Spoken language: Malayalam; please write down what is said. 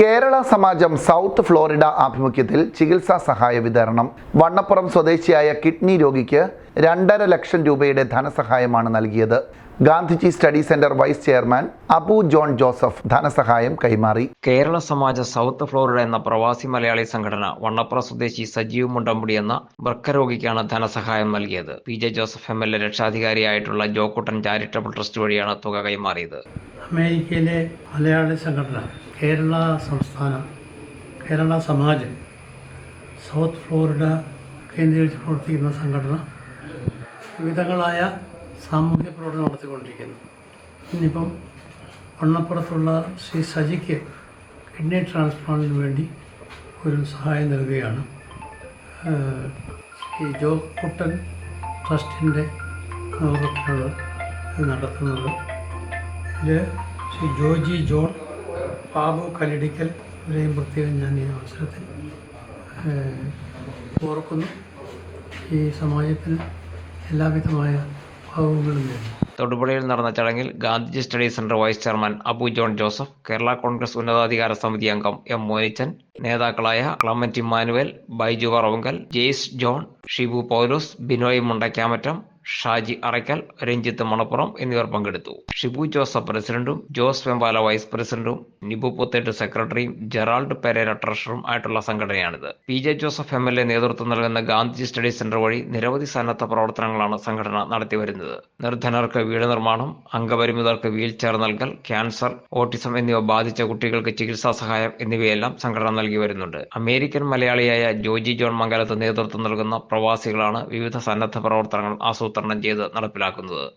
കേരള സമാജം സൗത്ത് ഫ്ലോറിഡ ആഭിമുഖ്യത്തിൽ ചികിത്സാ സഹായ വിതരണം. വണ്ണപ്പുറം സ്വദേശിയായ കിഡ്നി രോഗിക്ക് രണ്ടര ലക്ഷം രൂപയുടെ ധനസഹായമാണ് നൽകിയത്. Gandhiji study centre vice chairman Abu John Joseph ധനസഹായം കൈമാറി. കേരള സമാജ സൗത്ത് ഫ്ലോറിഡ എന്ന പ്രവാസി മലയാളി സംഘടന വണ്ണപ്ര സ്വദേശി സജീവ് മുണ്ടമ്പുടി എന്ന വൃക്കരോഗിക്കാണ് ധനസഹായം നൽകിയത്. P J Joseph M L A രക്ഷാധികാരിയായിട്ടുള്ള ജോക്കുട്ടൻ charitable trust വഴിയാണ് തുക കൈമാറിയത്. അമേരിക്കയിലെ മലയാളി സംഘടന കേരള സംസ്ഥാനം കേരള സമാജം സൗത്ത് ഫ്ലോറിഡ കേന്ദ്രീകരിച്ച് പ്രവർത്തിക്കുന്ന സംഘടന വിവിധങ്ങളായ സാമൂഹ്യ പ്രവർത്തനം നടത്തിക്കൊണ്ടിരിക്കുന്നു. ഇന്നിപ്പം വണ്ണപ്പുറത്തുള്ള ശ്രീ സജിക്ക് കിഡ്നി ട്രാൻസ്പ്ലാന്റിന് വേണ്ടി ഒരു സഹായം നൽകുകയാണ്. ശ്രീ ജോ കുട്ടൻ ട്രസ്റ്റിന്റെ നേതൃത്വത്തിലുള്ള നടത്തുന്നത്. ഇതിൽ ശ്രീ ജോജി ജോൺ ബാബു കലിടിക്കൽ ഇവരെയും പ്രത്യേകം ഞാൻ ഈ അവസരത്തിൽ ഓർക്കുന്നു. ഈ സമാജത്തിന് എല്ലാവിധമായ ഭാവങ്ങളും നേരുന്നു തൊടുപുഴയിൽ നടന്ന ചടങ്ങിൽ Gandhiji study centre vice chairman Abu John Joseph Kerala Congress ഉന്നതാധികാര സമിതി അംഗം എം മോനിച്ചൻ നേതാക്കളായ ക്ലമന്റ് ഇമ്മാനുവൽ ബൈജു വറവുങ്കൽ ജെയ്സ് ജോൺ ഷിബു പൗലോസ് ബിനോയ് മുണ്ടയ്ക്കാമറ്റം ഷാജി അറയ്ക്കൽ രഞ്ജിത്ത് മണപ്പുറം എന്നിവർ പങ്കെടുത്തു. ഷിബു ജോസഫ് പ്രസിഡന്റും ജോസ് വെമ്പാല വൈസ് പ്രസിഡന്റും നിബു പുത്തേട്ട് സെക്രട്ടറിയും ജെറാൾഡ് പെരേര ട്രഷററും ആയിട്ടുള്ള സംഘടനയാണിത്. P J Joseph M L A നേതൃത്വം നൽകുന്ന ഗാന്ധിജി സ്റ്റഡി സെന്റർ വഴി നിരവധി സന്നദ്ധ പ്രവർത്തനങ്ങളാണ് സംഘടന നടത്തിവരുന്നത് നിർധനർക്ക് വീട് നിർമ്മാണം അംഗപരിമിതർക്ക് വീൽ ചെയർ നൽകൽ ക്യാൻസർ ഓട്ടിസം എന്നിവ ബാധിച്ച കുട്ടികൾക്ക് ചികിത്സാ സഹായം എന്നിവയെല്ലാം സംഘടന നൽകി വരുന്നുണ്ട്. അമേരിക്കൻ മലയാളിയായ ജോജി ജോൺ മംഗലത്ത് നേതൃത്വം നൽകുന്ന പ്രവാസികളാണ് വിവിധ സന്നദ്ധ പ്രവർത്തനങ്ങൾ ആസൂത്രണം ചെയ്ത് നടപ്പിലാക്കുന്നത്.